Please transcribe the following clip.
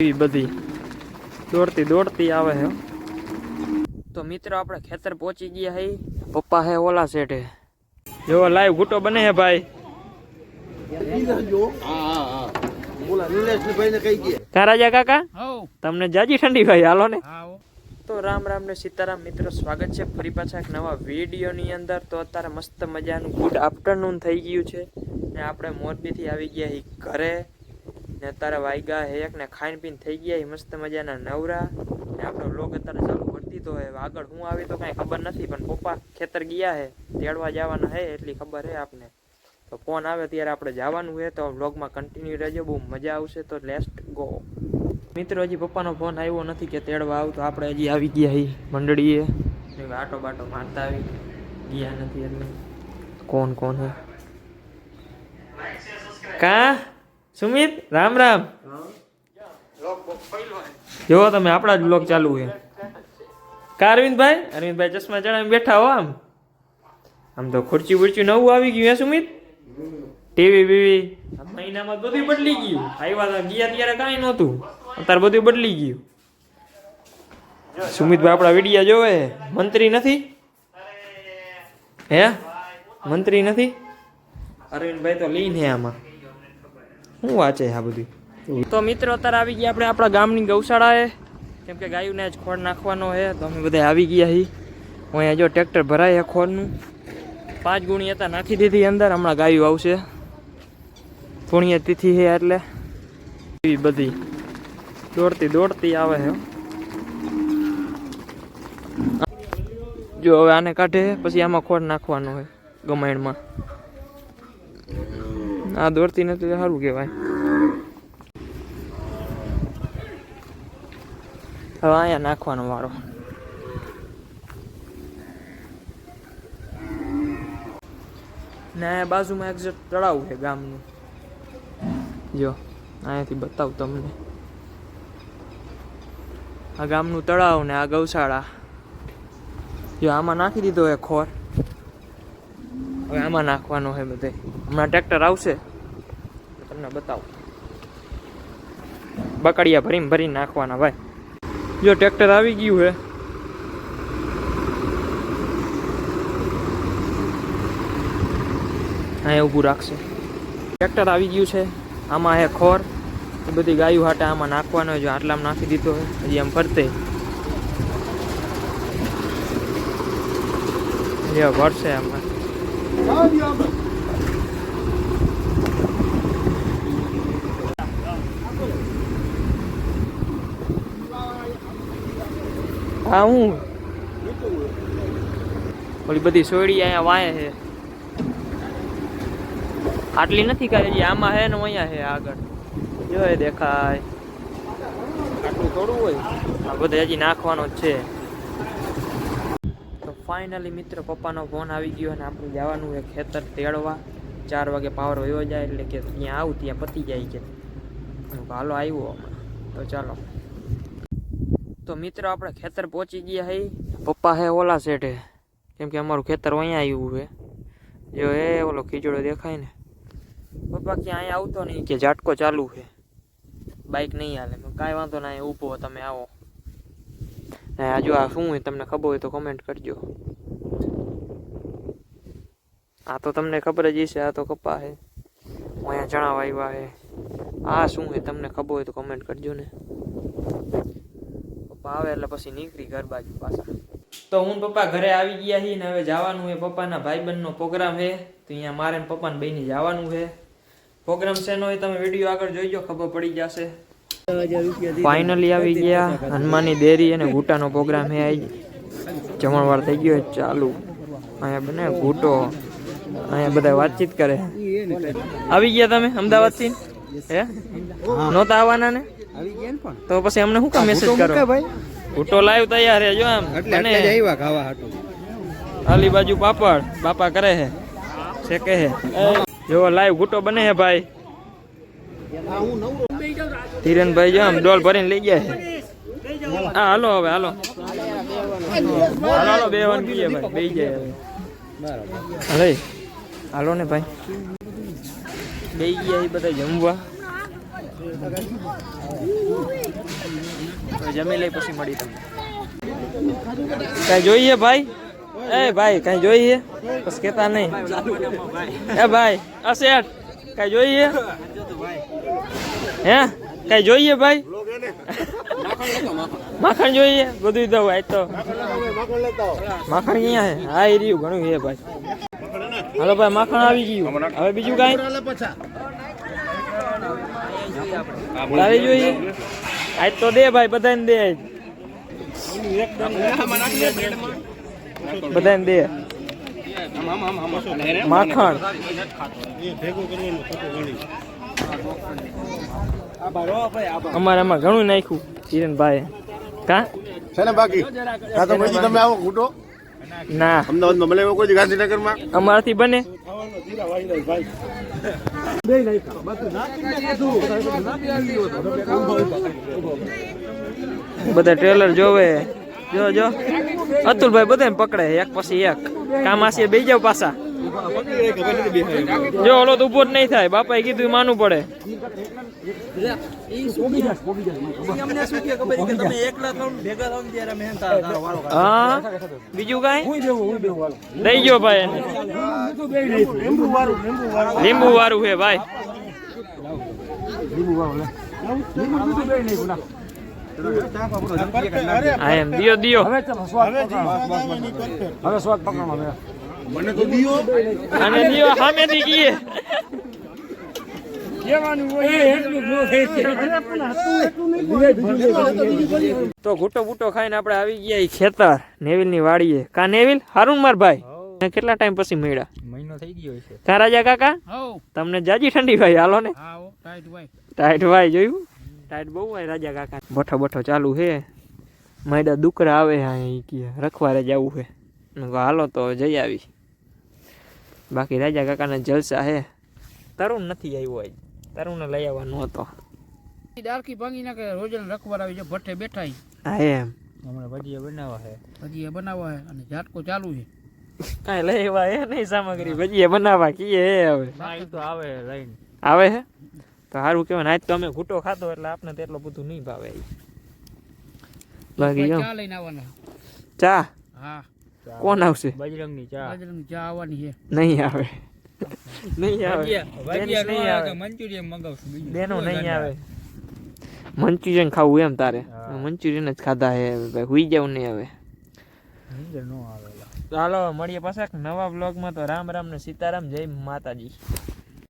એવી બધી દોડતી દોડતી આવે છે તો મિત્રો આપણે ખેતર પહોંચી ગયા હઈ પપ્પા હે ઓલા શેઠે. જો લાઈવ ગુટો બને હે ભાઈ. કા રાજા કાકા તમને જાજી ઠંડી ભાઈ હાલો ને. તો રામ રામ ને સીતારામ મિત્રો સ્વાગત છે ફરી પાછા એક નવા વિડીયોની અંદર. તો અત્યારે મસ્ત મજાનું ગુડ આફ્ટરનૂન થઈ ગયું છે. ને આપણે મોરબીથી આવી ગયા ઘરે. ને અત્યારે વાઈગા હે એક ને ખાઈને પીને થઈ ગયા મસ્ત મજાના નવરા. ને આપણો લોક અત્યારે ચાલુ કરતી તો હવે આગળ હું આવી તો કાંઈ ખબર નથી, પણ પપ્પા ખેતર ગયા હે, તેડવા જવાના હે એટલી ખબર હે આપને. તો ફોન આવે ત્યારે આપણે જવાનું હે, તો વ્લોગમાં કન્ટિન્યુ રહેજો, બહુ મજા આવશે તો લેસ્ટ ગો મિત્રો, હજી પપ્પાનો ફોન આવ્યો નથી કે તેડવા આવ, તો આપણે હજી આવી ગયા હી મંડળીએ. આટો બાટો મારતા આવી ગયા નથી એટલે. કોણ કોણ હે? કા? સુમિત, રામ રામ. જોવો તમે આપણા જ બ્લોગ ચાલુ છે. કા અરવિંદભાઈ? ચશ્મા ચડાવી બેઠા હો આમ. આમ તો ખુરચી બુરચી નવું આવી ગયું હે સુમિત? ટીવી બીવી મહિનામાં બધું બદલી ગયું. આવ્યા તો, ગયા ત્યારે કાંઈ નહોતું. અત્યારે બધું બદલી ગયું. સુમિતભાઈ આપણા વિડિયા જોવે. મંત્રી નથી? હે? મંત્રી નથી? અરવિંદભાઈ તો હે આમાં. શું વાંચે આ બધું? તો મિત્રો, અત્યારે આવી ગયા આપણે આપણા ગામની ગૌશાળાએ. કેમ કે ગાયોને જ ખોળ નાખવાનો છે, તો અમે બધા આવી ગયા હી હું અહીંયા જો ટ્રેક્ટર ભરાય છે ખોળનું. પાંચ ગુણી હતા, નાખી દીધી અંદર, હમણાં ગાયું આવશે. પુણ્ય તિથિ છે એટલે. એવી બધી દોડતી દોડતી આવે છે. જો હવે આને કાઢે, પછી આમાં ખોળ નાખવાનો હોય ગમાયણમાં. આ દોડતી નથી તો સારું કહેવાય. હવે અહીંયા નાખવાનો વારો. ને અહીંયા બાજુમાં એક્ઝેક્ટ તળાવ છે ગામનું. જો, અહીંયાથી બતાવ તમને. આ ગામનું તળાવ ને આ ગૌશાળા. જો, આમાં નાખી દીધો એ ખોર. હવે આમાં નાખવાનો છે બધે. હમણાં ટ્રેક્ટર આવશે. તમને બતાવું. બકડિયા ભરીને ભરીને નાખવાના ભાઈ. જો ટ્રેક્ટર આવી ગયું હે. અહીંયા ઊભું રાખશે. ટ્રેક્ટર આવી ગયું છે. આમાં હે ખોર. એ બધી ગાયું હાટે આમાં નાખવાનો જો આટલામાં નાખી દીધો હોય, હજી આમ ફરતે. ભરશે આમાં. હા હું ઓલી બધી સોયડી અહીંયા વાય છે. આટલી નથી કાંઈ હજી આમાં હે ને અહીંયા હે આગળ. જો દેખાય. આટલું થોડું હોય. આ બધે હજી નાખવાનો જ છે. તો ફાઇનલી મિત્ર પપ્પાનો ફોન આવી ગયો અને આપણે જવાનું છે ખેતર તેડવા. ચાર વાગે પાવર વયો જાય એટલે કે ત્યાં આવું ત્યાં પતી જાય કે. હાલો આવ્યો તો ચાલો. તો મિત્રો આપણે ખેતર પહોંચી ગયા હઈ પપ્પા હે ઓલા શેઠે. કેમ કે અમારું ખેતર અહીંયા આવ્યું છે. જો એ ઓલો ખીચડો દેખાય ને. પપ્પા ક્યાં અહીંયા આવતો નહીં, કે ઝાટકો ચાલુ છે. બાઇક નહીં હાલે. કાંઈ વાંધો ના, અહીંયા ઊભો તમે આવો. ને આ આ શું હોય તમને ખબર હોય તો કમેન્ટ કરજો. આ તો તમને ખબર જ હશે, આ તો કપા છે અહીંયા જણાવ આવ્યા છે આ શું છે, તમને ખબર હોય તો કમેન્ટ કરજો ને. પપ્પા આવે એટલે પછી નીકળી ઘર બાજુ પાછા. તો હું પપ્પા ઘરે આવી ગયા છીએ ને હવે જવાનું છે પપ્પાના ભાઈબંધનો પ્રોગ્રામ છે તો અહીંયા મારે ને પપ્પાને બેને જવાનું છે પ્રોગ્રામ શેનો હોય તમે વીડિયો આગળ જોઈજો, ખબર પડી જશે. ફાઇનલી આવી ગયા. હનુમાનની દેરી અને ઘૂંટાનો પ્રોગ્રામ હે આવી જમણવાર થઈ ગયો ચાલુ. અહીંયા બને ઘૂંટો. અહીંયા બધા વાતચીત કરે. આવી ગયા તમે અમદાવાદથી? હે? નહોતા આવવાના ને ને? તો પછી અમને શું કામ મેસેજ કરો? ભાઈ. ઘૂંટો લાઈવ તૈયાર છે જો આમ. એટલે એટલે જ આવ્યા ખાવા હાટું. આલી બાજુ પાપડ બાપા કરે છે શેકે છે. જો લાઈવ ઘૂંટો બને છે ભાઈ. ધીરેનભાઈ જો આમ ડોલ ભરીને લઈ ગયા છે. હા હાલો હવે હાલો. હાલો હાલો બે વાર કહીએ ભાઈ બે જાય હવે. બરાબર. હાલો ને ભાઈ. બે ગયા બધા જમવા. જમી લઈ પછી મળી તમને. કઈ જોઈએ ભાઈ? એ ભાઈ, કઈ જોઈએ? બસ કેતા નહીં. એ ભાઈ, આ શેઠ, કઈ જોઈએ? હે? કઈ જોઈએ ભાઈ? માખણ જોઈએ? બધું દઉં આજ તો. માખણ ક્યાં હે હા, એ રહ્યું, ઘણું છે ભાઈ. હાલો ભાઈ, માખણ આવી ગયું. હવે બીજું કાંઈ? લાવી જોઈએ. આજ તો દે ભાઈ બધાને દે બધાને દે. માખણ. અમારે આમાં ઘણું નાખ્યું કિરણભાઈ કા? છે ને બાકી? કાં તો પછી તમે આવો ખૂટો ના. અમદાવાદમાં મળે કોઈ ગાંધીનગરમાં. અમારાથી બને. બધા ટ્રેલર જોવે. જો જો. અતુલભાઈ બધાને પકડે, એક પછી એક. કામ આસી બે જાવ પાછા. જો ઓલો તો ઊભો જ નહીં થાય. બાપાએ કીધું માનવું પડે. હા? બીજું કઈ? લઈ ગયો ભાઈ. લીંબુ વાળું છે ભાઈ. હવે દિયો દિયો. મને તો દિયો. અને દિયો સામેથી ગીએ તો ઘૂટો બૂટો ખાઈને આપણે આવી ગયા ખેતર નેવિલની વાડીએ. કા નેવિલ? હારું માર ભાઈ. કેટલા ટાઈમ પછી મળ્યા? મહિનો થઈ ગયો છે. કા રાજા કાકા? તમને જાજી ઠંડી ભાઈ હાલો ને. ટાઈટ ભાઈ જોયું? ટાઈટ બહુ હોય રાજા કાકા. બઠો બઠો ચાલુ છે. માયડા દુકરા આવે હા કે રખવારે જવું છે. હાલો તો જઈ આવી. બાકી રાજા કાકાના જલસા હે. તરુણ નથી આવ્યો આજ. તરુણને લઈ આવવાનો હતો. ડાળખી ભાંગી નાખે રોજ રખવાર આવી જાય ભઠ્ઠે બેઠા હા એમ. હમણાં ભજીયા બનાવવા હે. ભજીએ બનાવવા હે અને ઝાટકો ચાલુ છે. કાંઈ લઈ આવ્યા હે નહીં સામગ્રી ભજીયા બનાવવા કીએ હે હવે. તો આવે લઈને. આવે હે? તો સારું કહેવાય આજ તો અમે ઘૂંટો ખાતો એટલે આપને તો એટલું બધું નહીં ભાવે બાકી ચા લઈને આવવાના. ચા? હા. કોણ આવશે? બજરંગની ચા. બજરંગની ચા આવવાની છે. નહીં આવે. નહીં આવે. બેન નહીં આવે મંચુરિયન મંગાવશું બીજું. બેનો નહીં આવે. મંચુરિયન ખાવું એમ તારે. મંચુરિયન જ ખાધા હે ભાઈ. હુઈ જાવ નહીં હવે. આવે. ચાલો મળીએ પાછા એક નવા બ્લોગમાં તો રામ રામ ને સીતારામ જય માતાજી.